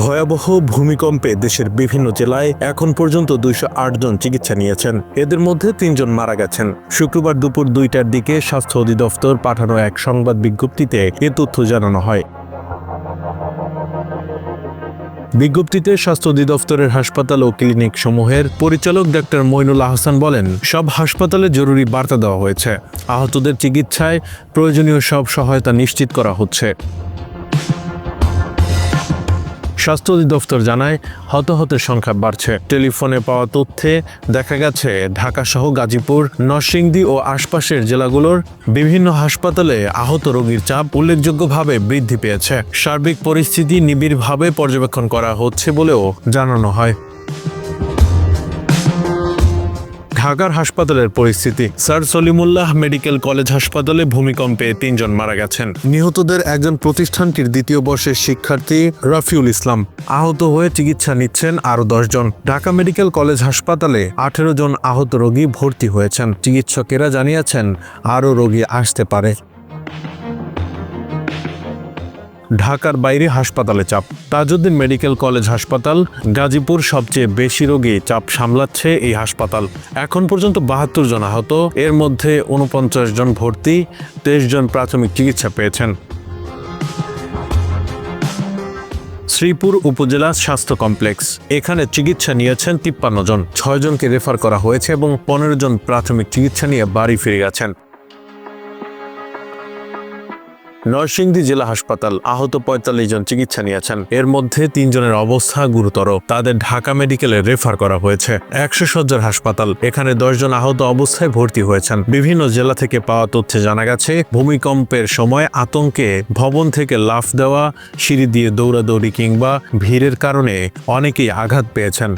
ভয়াবহ ভূমিকম্পে দেশের বিভিন্ন জেলায় এখন পর্যন্ত দুইশো জন চিকিৎসা নিয়েছেন। এদের মধ্যে তিনজন মারা গেছেন। শুক্রবার দুপুর দুইটার দিকে স্বাস্থ্য অধিদপ্তর পাঠানো এক সংবাদ বিজ্ঞপ্তিতে এ তথ্য জানানো হয়। বিজ্ঞপ্তিতে স্বাস্থ্য অধিদপ্তরের হাসপাতাল ও ক্লিনিক সমূহের পরিচালক ডাক্তার মইনুল আহসান বলেন, সব হাসপাতালে জরুরি বার্তা দেওয়া হয়েছে। আহতদের চিকিৎসায় প্রয়োজনীয় সব সহায়তা নিশ্চিত করা হচ্ছে। স্বাস্থ্য অধিদপ্তর জানায়, হতাহতের সংখ্যা বাড়ছে। টেলিফোনে পাওয়া তথ্যে দেখা গেছে ঢাকা সহ গাজীপুর, নরসিংদী ও আশপাশের জেলাগুলোর বিভিন্ন হাসপাতালে আহত রোগীর চাপ উল্লেখযোগ্যভাবে বৃদ্ধি পেয়েছে। সার্বিক পরিস্থিতি নিবিড়ভাবে পর্যবেক্ষণ করা হচ্ছে বলেও জানানো হয়। ঢাকার হাসপাতালের পরিস্থিতি। স্যার সলিমুল্লাহ মেডিকেল কলেজ হাসপাতালে ভূমিকম্পে তিনজন মারা গেছেন। নিহতদের একজন প্রতিষ্ঠানটির দ্বিতীয় বর্ষের শিক্ষার্থী রাফিউল ইসলাম। আহত হয়ে চিকিৎসা নিচ্ছেন আরও দশজন। ঢাকা মেডিকেল কলেজ হাসপাতালে আঠেরো জন আহত রোগী ভর্তি হয়েছেন। চিকিৎসকেরা জানিয়েছেন, আরও রোগী আসতে পারে। ঢাকার বাইরে হাসপাতালে চাপ। তাজউদ্দিন মেডিকেল কলেজ হাসপাতাল, গাজীপুর সবচেয়ে বেশি রোগী চাপ সামলাচ্ছে এই হাসপাতাল। এখন পর্যন্ত বাহাত্তর জন আহত, এর মধ্যে উনপঞ্চাশ জন ভর্তি, তেইশ জন প্রাথমিক চিকিৎসা পেয়েছেন। শ্রীপুর উপজেলা স্বাস্থ্য কমপ্লেক্স, এখানে চিকিৎসা নিয়েছেন তিপ্পান্ন জন। ছয় জনকে রেফার করা হয়েছে এবং পনেরো জন প্রাথমিক চিকিৎসা নিয়ে বাড়ি ফিরে গেছেন। নরসিংদী জেলা হাসপাতাল আহত পঁয়তাল্লিশ জন চিকিৎসা নিয়েছেন। এর মধ্যে তিনজনের অবস্থা গুরুতর। তাদের ঢাকা মেডিকেলে রেফার করা হয়েছে। একশো সজ্জার হাসপাতাল। এখানে দশজন আহত অবস্থায় ভর্তি হয়েছেন। বিভিন্ন জেলা থেকে পাওয়া তথ্যে জানা গেছে, ভূমিকম্পের সময় আতঙ্কে ভবন থেকে লাফ দেওয়া, সিঁড়ি দিয়ে দৌড়াদৌড়ি কিংবা ভিড়ের কারণে অনেকেই আঘাত পেয়েছেন।